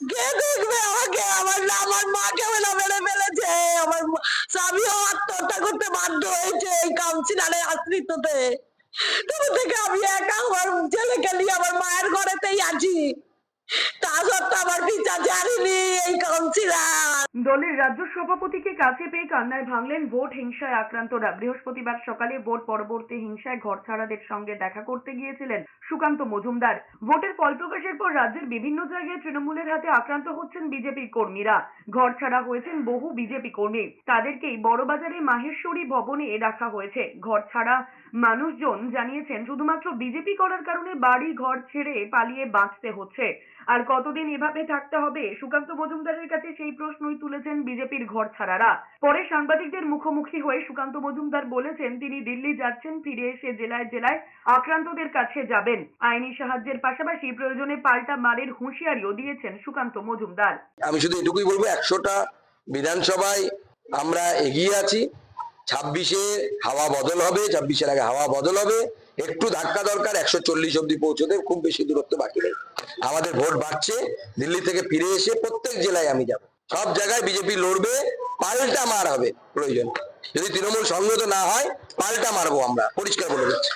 কে দেখবে আমাকে, আমার আমার মাকে বেলা মেরে ফেলেছে। আমার স্বামী স্বামীও আত্মহত্যা করতে বাধ্য হয়েছে এই কাউন্সিলারের আশ্রিততে তবে থেকে আমি একা আমার ছেলেকে নিয়ে আমার মায়ের ঘরেতেই আছি। দলের রাজ্য সভাপতিকে কাছে পেয়ে কান্নায় ভাঙলেন ভোট হিংসায় আক্রান্তরা বৃহস্পতিবার সকালে ভোট পরবর্তী হিংসায় সঙ্গে দেখা করতে গিয়েছিলেন সুকান্ত মজুমদার। ভোটের ফল প্রকাশের পর রাজ্যের বিভিন্ন জায়গায় তৃণমূলের হাতে আক্রান্ত হচ্ছেন বিজেপি কর্মীরা। ঘরছাড়া হয়েছেন বহু বিজেপি কর্মী। তাদেরকেই বড়বাজারে মাহেশ্বরী ভবনে রাখা হয়েছে। ঘরছাড়া মানুষজন জানিয়েছেন, শুধুমাত্র বিজেপি করার কারণে বাড়ি ঘর ছেড়ে পালিয়ে বাঁচতে হচ্ছে। আর কতদিন এভাবে থাকতে হবে? সুকান্ত মজুমদারের কাছে সেই প্রশ্নই তুলেছেন বিজেপির ঘর ছাড়ারা। পরে সাংবাদিকদের মুখোমুখি হয়ে সুকান্ত মজুমদার বলেছেন, তিনি দিল্লি যাচ্ছেন, ফিরে এসে জেলায় জেলায় আক্রান্তদের কাছে যাবেন। আইনি সাহায্যের পাশাপাশি প্রয়োজনে পাল্টা মারের হুঁশিয়ারিও দিয়েছেন সুকান্ত মজুমদার। আমি শুধু এটুকুই বলব, একশোটা বিধানসভায় আমরা এগিয়ে আছি। ছাব্বিশে হাওয়া বদল হবে, ছাব্বিশের আগে হাওয়া বদল হবে। একটু ধাক্কা দরকার, একশো চল্লিশ অব্দি পৌঁছতে খুব বেশি দূরত্ব বাকি নেই। আমাদের ভোট বাড়ছে, দিল্লি থেকে ফিরে এসে প্রত্যেক জেলায় আমি যাব। সব জায়গায় বিজেপি লড়বে, পাল্টা মার হবে, প্রয়োজন। যদি তৃণমূল সংগত না হয়, পাল্টা মারবো আমরা, পরিষ্কার বলে দিচ্ছি।